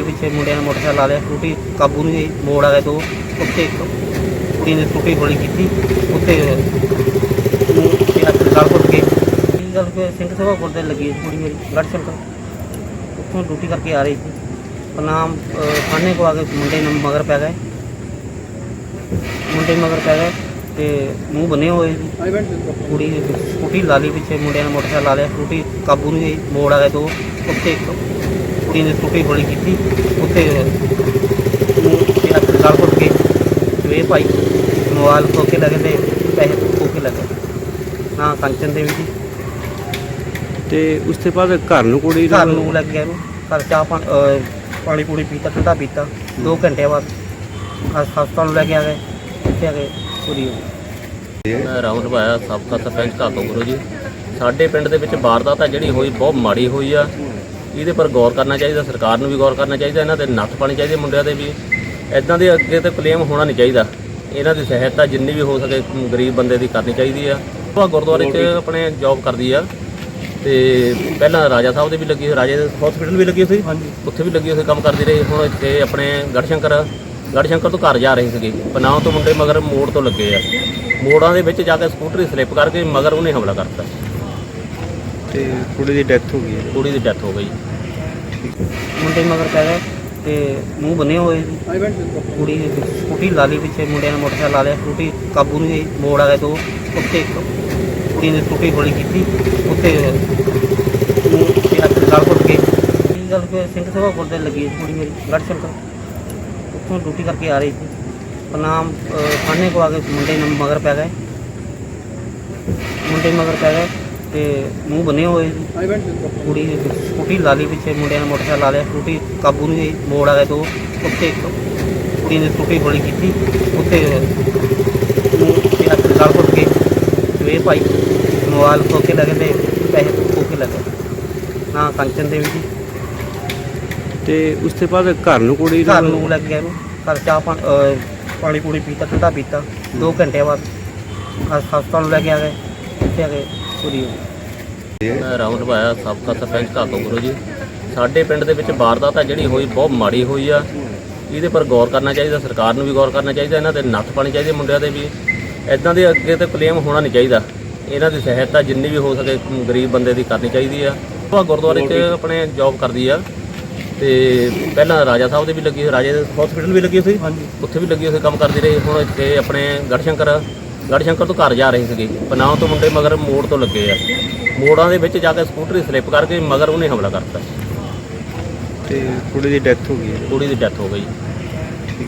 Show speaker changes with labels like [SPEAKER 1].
[SPEAKER 1] ਲਾਲੀ ਪਿੱਛੇ ਮੁੰਡਿਆਂ ਨੇ ਮੋਟਰਸਾਈਕਲ ਲਾ ਲਿਆ, ਸਕੂਟੀ ਕਾਬੂ ਨਹੀਂ ਹੋਈ, ਮੋੜ ਆ ਗਏ ਤੋਂ ਉੱਤੇ ਇੱਕ ਕੁੜੀ ਨੇ ਸਕੂਟੀ ਗੋਲੀ ਕੀਤੀ, ਉੱਤੇ ਨੂੰ ਤੇ ਹੱਥ ਨਾਲ ਘੁੱਟ ਕੀ ਗੱਲ ਕਿ ਸਿੰਘ ਸਭਾ ਗੁਰਦੇ ਲੱਗੀ ਕੁੜੀ ਮੇਰੀ ਗੜ ਸ਼ੰਕਰ ਉੱਥੋਂ ਡਿਊਟੀ ਕਰਕੇ ਆ ਰਹੀ ਸੀ। ਪਨਾਮ ਥਾਣੇ ਕੋ ਆ ਕੇ ਮੁੰਡੇ ਨੇ ਮਗਰ ਪੈ ਗਏ। ਮੁੰਡੇ ਮਗਰ ਪੈ ਗਏ ਤੇ ਮੂੰਹ ਬੰਨੇ ਹੋਏ ਸੀ। ਕੁੜੀ ਨੇ ਸਕੂਟੀ ਲਾਲੀ ਪਿੱਛੇ ਮੁੰਡਿਆਂ ਨੇ ਮੋਟਰਸਾਈਕਲ ਲਾ ਲਿਆ, ਸਕੂਟੀ ਕਾਬੂ ਨਹੀਂ ਹੋਈ, ਮੋੜ ਆ ਗਏ ਤੋਂ ਉੱਤੇ ਕੁੜੀ ਨੇ ਸਕੂਟੀ ਗੋਲੀ ਕੀਤੀ ਉੱਤੇ ਨੂੰ ਤੇ ਨਾਲ ਘੁੱਟ ਕੇ ਵੇ ਭਾਈ ਮੋਬਾਈਲ ਖੋ ਕੇ ਲਗੇ ਤੇ ਪੈਸੇ ਖੋ ਕੇ ਲਗੇ ਨਾ ਕੰਚਨ ਦੇ ਵਿੱਚ
[SPEAKER 2] ਤੇ ਉਸ ਤੋਂ ਬਾਅਦ ਘਰ ਨੂੰ ਕੁੜੀ
[SPEAKER 1] ਘਰ ਨੂੰ ਲੱਗ ਗਿਆ ਇਹਨੂੰ ਘਰ ਚਾਹ ਪਾ- ਅਹ ਪਾਣੀ ਪੂਣੀ ਪੀਤਾ ਠੰਡਾ ਪੀਤਾ। 2 ਘੰਟੇ ਬਾਅਦ ਹਸ- ਹਸਪਤਾਲ ਨੂੰ ਲੈ ਕੇ ਆ ਗਏ। ਇੱਥੇ ਆ ਕੇ ਪੂਰੀ ਹੋ ਗਈ।
[SPEAKER 3] ਮੈਂ ਰਾਉਂਡ ਪਾਇਆ ਸਾਬਕਾ ਸਰਪੰਚ ਘਾਤੋ ਗੁਰੂ ਜੀ। ਸਾਡੇ ਪਿੰਡ ਦੇ ਵਿੱਚ ਵਾਰਦਾਤ ਆ ਜਿਹੜੀ ਹੋਈ ਬਹੁਤ ਮਾੜੀ ਹੋਈ ਆ। ਇਹਦੇ ਪਰ ਗੌਰ ਕਰਨਾ ਚਾਹੀਦਾ ਸਰਕਾਰ ਨੂੰ ਵੀ ਗੌਰ ਕਰਨਾ ਚਾਹੀਦਾ ਇਹਨਾਂ ਤੇ ਨੱਥ ਪਾਣੀ ਚਾਹੀਦੀ ਮੁੰਡਿਆਂ ਦੇ ਵੀ। ਇਦਾਂ ਦੇ ਅੱਗੇ ਤੇ ਕਲੇਮ ਹੋਣਾ ਨਹੀਂ ਚਾਹੀਦਾ। ਇਹਨਾਂ ਦੀ ਸਹਾਇਤਾ ਜਿੰਨੀ ਵੀ ਹੋ ਸਕੇ ਗਰੀਬ ਬੰਦੇ ਦੀ ਕਰਨੀ ਚਾਹੀਦੀ ਆ। ਉਹ ਗੁਰਦੁਆਰੇ 'ਚ ਆਪਣੇ ਜੌਬ ਕਰਦੀ ਆ। ਤੇ ਪਹਿਲਾਂ ਰਾਜਾ ਸਾਹਿਬ ਦੇ ਵੀ ਲੱਗੀ ਰਾਜੇ ਦੇ ਹਸਪੀਟਲ ਵੀ ਲੱਗੀ ਹਾਂਜੀ। ਉੱਥੇ ਵੀ ਲੱਗੀ ਹੋਈ ਕੰਮ ਕਰਦੀ ਰਹੀ। ਹੁਣ ਇੱਥੇ ਆਪਣੇ ਗੜਸ਼ੰਕਰ ਗੜਸ਼ੰਕਰ ਤੋਂ ਘਰ ਜਾ ਰਹੀ ਸੀਗੀ। ਪਨਾਹ ਤੋਂ ਮੁੰਡੇ ਮਗਰ ਮੋੜ ਤੋਂ ਲੱਗੇ ਆ। ਮੋੜਾਂ ਦੇ ਵਿੱਚ ਜਾ ਕੇ ਸਕੂਟਰੀ ਸਲਿੱਪ ਕਰਕੇ ਮਗਰ ਉਹਨੇ ਹਮਲਾ ਕਰਤਾ।
[SPEAKER 2] ਤੇ ਕੁੜੀ ਦੀ ਡੈਥ ਹੋ ਗਈ ਹੈ।
[SPEAKER 3] ਕੁੜੀ ਦੀ ਡੈਥ ਹੋ ਗਈ।
[SPEAKER 1] ਮੁੰਡੇ ਮਗਰ ਪੈ ਗਏ ਤੇ ਮੂੰਹ ਬੰਨੇ ਹੋਏ। ਸੀ ਕੁੜੀ ਨੇ ਸਕੂਟੀ ਲਾਲੀ ਪਿੱਛੇ, ਮੁੰਡਿਆਂ ਨੇ ਮੋਟਰਸਾਈਕਲ ਲਾ ਲਿਆ, ਸਕੂਟੀ ਕਾਬੂ ਨਹੀਂ ਹੋਈ, ਮੋੜ ਆ ਗਏ ਤੋਂ ਉੱਤੇ ਕੁੜੀ ਨੇ ਸਕੂਟੀ ਗੋਲੀ ਕੀਤੀ ਉੱਤੇ ਨੂੰ ਤੇ ਹੱਥ ਨਾਲ ਘੁੱਟ ਕੇ। ਕੀ ਗੱਲ ਕਿ ਸਿੰਘ ਸਭਾ ਗੁਰਦੇ ਲੱਗੀ ਸੀ ਕੁੜੀ ਮੇਰੀ ਗੜ ਸ਼ੰਕਰ। ਉੱਥੋਂ ਡਿਊਟੀ ਕਰਕੇ ਆ ਰਹੀ ਸੀ। ਪਨਾਮ ਥਾਣੇ ਕੋ ਆ ਕੇ ਮੁੰਡੇ ਨੇ ਮਗਰ ਪੈ ਗਏ। ਮੁੰਡੇ ਮਗਰ ਪੈ ਗਏ। ਤੇ ਮੂੰਹ ਬੰਨੇ ਹੋਏ। ਸੀ ਕੁੜੀ ਨੇ ਸਕੂਟੀ ਲਾਲੀ ਪਿੱਛੇ ਮੁੰਡਿਆਂ ਨੇ ਮੋਟਰਸਾਈਕਲ ਲਾ ਲਿਆ ਸਕੂਟੀ ਕਾਬੂ ਨਹੀਂ ਹੋਈ ਮੋੜ ਆ ਗਏ ਤੋਂ ਉੱਤੇ ਇੱਕ ਕੁੜੀ ਨੇ ਸਕੂਟੀ ਗੋਲੀ ਕੀਤੀ ਉੱਤੇ ਨੂੰ ਤੇ ਹੱਥ ਨਾਲ ਘੁੱਟ ਕੇ ਵੇ ਭਾਈ ਮੋਬਾਈਲ ਖੋ ਕੇ ਲਗੇ ਤੇ ਪੈਸੇ ਖੋ ਕੇ ਲਗੇ ਨਾ ਕੰਚਨ ਦੇ ਵਿੱਚ
[SPEAKER 2] ਤੇ ਉਸ ਤੋਂ ਬਾਅਦ ਘਰ ਨੂੰ ਕੁੜੀ
[SPEAKER 1] ਘਰ ਨੂੰ ਲੱਗ ਗਿਆ ਇਹਨੂੰ ਘਰ ਚਾਹ ਪਾਣੀ ਪੂਣੀ ਪੀਤਾ ਠੰਡਾ ਪੀਤਾ 2 ਘੰਟੇ ਬਾਅਦ ਹਸ- ਹਸਪਤਾਲ ਨੂੰ ਲੈ ਕੇ ਆ ਗਏ ਇੱਥੇ ਆ ਕੇ ਪੂਰੀ ਹੋ ਗਈ
[SPEAKER 3] ਮੈਂ ਰਾਉਂਡ ਪਾਇਆ ਸਾਬਕਾ ਸਰਪੰਚ ਘਾਤੋ ਗੁਰੂ ਜੀ। ਸਾਡੇ ਪਿੰਡ ਦੇ ਵਿੱਚ ਵਾਰਦਾਤ ਆ ਜਿਹੜੀ ਹੋਈ ਬਹੁਤ ਮਾੜੀ ਹੋਈ ਆ। ਇਹਦੇ ਪਰ ਗੌਰ ਕਰਨਾ ਚਾਹੀਦਾ ਸਰਕਾਰ ਨੂੰ ਵੀ ਗੌਰ ਕਰਨਾ ਚਾਹੀਦਾ ਇਹਨਾਂ ਤੇ ਨੱਥ ਪਾਣੀ ਚਾਹੀਦੀ ਮੁੰਡਿਆਂ ਦੇ ਵੀ। ਇਦਾਂ ਦੇ ਅੱਗੇ ਤੇ ਕਲੇਮ ਹੋਣਾ ਨਹੀਂ ਚਾਹੀਦਾ। ਇਹਨਾਂ ਦੀ ਸਹਾਇਤਾ ਜਿੰਨੀ ਵੀ ਹੋ ਸਕੇ ਗਰੀਬ ਬੰਦੇ ਦੀ ਕਰਨੀ ਚਾਹੀਦੀ ਆ। ਉਹ ਗੁਰਦੁਆਰੇ 'ਚ ਆਪਣੇ ਜੌਬ ਕਰਦੀ ਆ। ਤੇ ਪਹਿਲਾਂ ਰਾਜਾ ਸਾਹਿਬ ਦੇ ਵੀ ਲੱਗੀ ਰਾਜੇ ਦੇ ਹਸਪੀਟਲ ਵੀ ਲੱਗੀ ਹਾਂਜੀ। ਉੱਥੇ ਵੀ ਲੱਗੀ ਹੋਈ ਕੰਮ ਕਰਦੀ ਰਹੀ। ਹੁਣ ਇੱਥੇ ਆਪਣੇ ਗੜਸ਼ੰਕਰ ਗੜਸ਼ੰਕਰ ਤੋਂ ਘਰ ਜਾ ਰਹੀ ਸੀਗੀ। ਪਨਾਹ ਤੋਂ ਮੁੰਡੇ ਮਗਰ ਮੋੜ ਤੋਂ ਲੱਗੇ ਆ। ਮੋੜਾਂ ਦੇ ਵਿੱਚ ਜਾ ਕੇ ਸਕੂਟਰੀ ਸਲਿੱਪ ਕਰਕੇ ਮਗਰ ਉਹਨੇ ਹਮਲਾ ਕਰਤਾ।
[SPEAKER 2] ਤੇ ਕੁੜੀ ਦੀ ਡੈਥ ਹੋ ਗਈ ਹੈ।
[SPEAKER 3] ਕੁੜੀ ਦੀ ਡੈਥ ਹੋ ਗਈ।